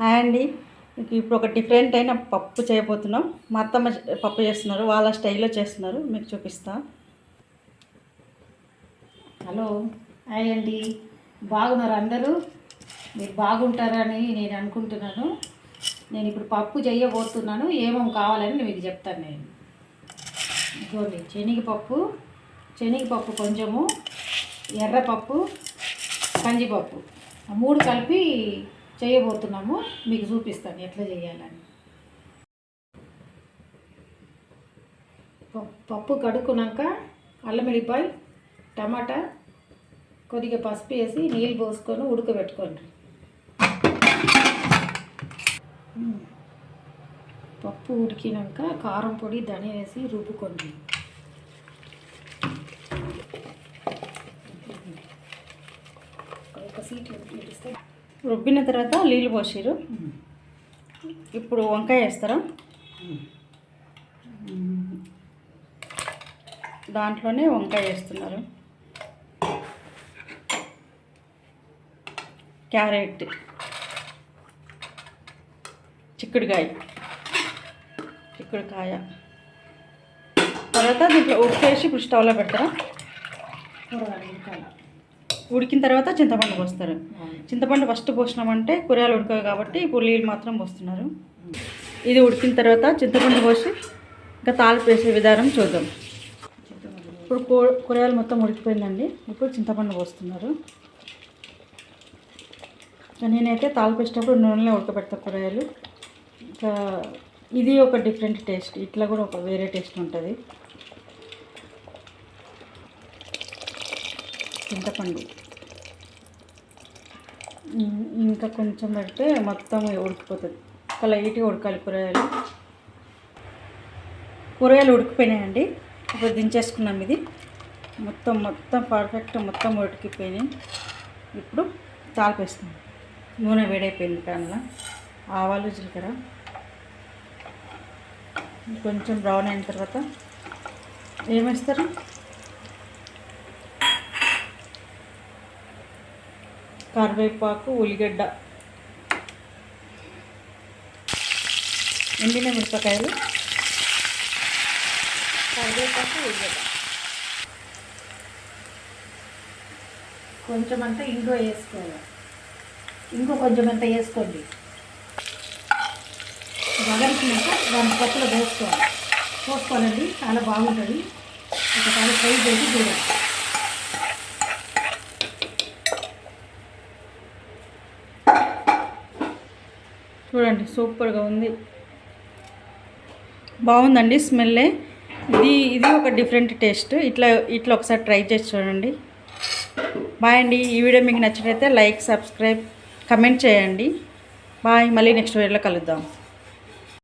Hi అండి. ఇప్పుడు ఒక డిఫరెంట్ అయిన పప్పు చేయబోతున్నాం. మా అత్తమ్మ పప్పు చేస్తున్నారు. వాళ్ళ స్టైల్లో చేస్తున్నారు. మీకు చూపిస్తా. హలో. హాయ్ అండి. బాగున్నారు అందరూ? మీరు బాగుంటారని నేను అనుకుంటున్నాను. నేను ఇప్పుడు పప్పు చేయబోతున్నాను. ఏమేమి కావాలని మీకు చెప్తాను నేను. ఇదిగోండి. శనగపప్పు శనగపప్పు కొంచెము ఎర్రపప్పు కందిపప్పు. ఆ మూడు కలిపి చేయబోతున్నాము. మీకు చూపిస్తాను ఎట్లా చేయాలని. పప్పు కడుక్కున్నాక అల్లం టమాటా కొద్దిగా పసుపు వేసి నీళ్ళు పోసుకొని ఉడకబెట్టుకోండి. పప్పు ఉడికినాక కారం పొడి ధనియా వేసి రుబ్బుకోండి. ఒక సీట్ పెట్టిస్తే రుబ్బిన తర్వాత నీళ్ళు పోసిరు. ఇప్పుడు వంకాయ వేస్తారా? దాంట్లోనే వంకాయ వేస్తున్నారు. క్యారెట్ చిక్కుడుకాయ చిక్కుడుకాయ. తర్వాత దీంట్లో ఉప్పు వేసి ఇప్పుడు స్టవ్లో పెడతారా? కూరగాయలు ఉడికిన తర్వాత చింతపండు పోస్తారు. చింతపండు ఫస్ట్ పోసినామంటే కూరగాయలు ఉడకవు కాబట్టి ఇప్పుడు నీళ్ళు మాత్రం పోస్తున్నారు. ఇది ఉడికిన తర్వాత చింతపండు పోసి ఇంకా తాలింపు వేసే విధానం చూద్దాం. ఇప్పుడు కూ- కూరగాయలు మొత్తం ఉడికిపోయిందండి. ఇప్పుడు చింతపండు పోస్తున్నారు. నేనైతే తాలింపు వేసేటప్పుడు నూనెలో ఉడకబెడతా కూరగాయలు. ఇంకా ఇది ఒక డిఫరెంట్ టేస్ట్. ఇట్లా కూడా ఒక వేరే టేస్ట్ ఉంటుంది. చింతపండు. ఇంకా కొంచెం పెడితే మొత్తం ఉడికిపోతుంది. ఒక లైట్గా ఉడకాలి కూరగాయలు. కూరగాయలు ఉడికిపోయినాయండి. ఇప్పుడు దించేసుకున్నాం ఇది. మొత్తం మొత్తం పర్ఫెక్ట్ మొత్తం ఉడికిపోయినాయి. ఇప్పుడు తాలిపేసుకున్నాం నూనె వేడైపోయింది కన్నా ఆవాలు జీలకర్ర. కొంచెం బ్రౌన్ అయిన తర్వాత ఏమేస్తారు కరివేపాకు ఉల్లిగడ్డ. ఎండిన మిరపకాయలు. కరివేపాకు ఉల్లిగడ్డ. కొంచెం అంతా ఇంగువ వేసుకోవాలి. ఇంకో కొంచెం అంతా వేసుకోండి వగలికినాక దాని పప్పులో పోసుకోవాలి. పోసుకోవాలండి. చాలా బాగుంటుంది. ఒకసారి ఫ్రై చేసి చూడాలి చూడండి సూపర్గా ఉంది. బాగుందండి స్మెల్లే. ఇది ఇది ఒక డిఫరెంట్ టేస్ట్. ఇట్లా ఇట్లా ఒకసారి ట్రై చేసి చూడండి. బాయ్ అండి. ఈ వీడియో మీకు నచ్చినట్లయితే లైక్ సబ్స్క్రైబ్ కమెంట్ చేయండి. బాయ్. మళ్ళీ నెక్స్ట్ వీడియోలో కలుద్దాం.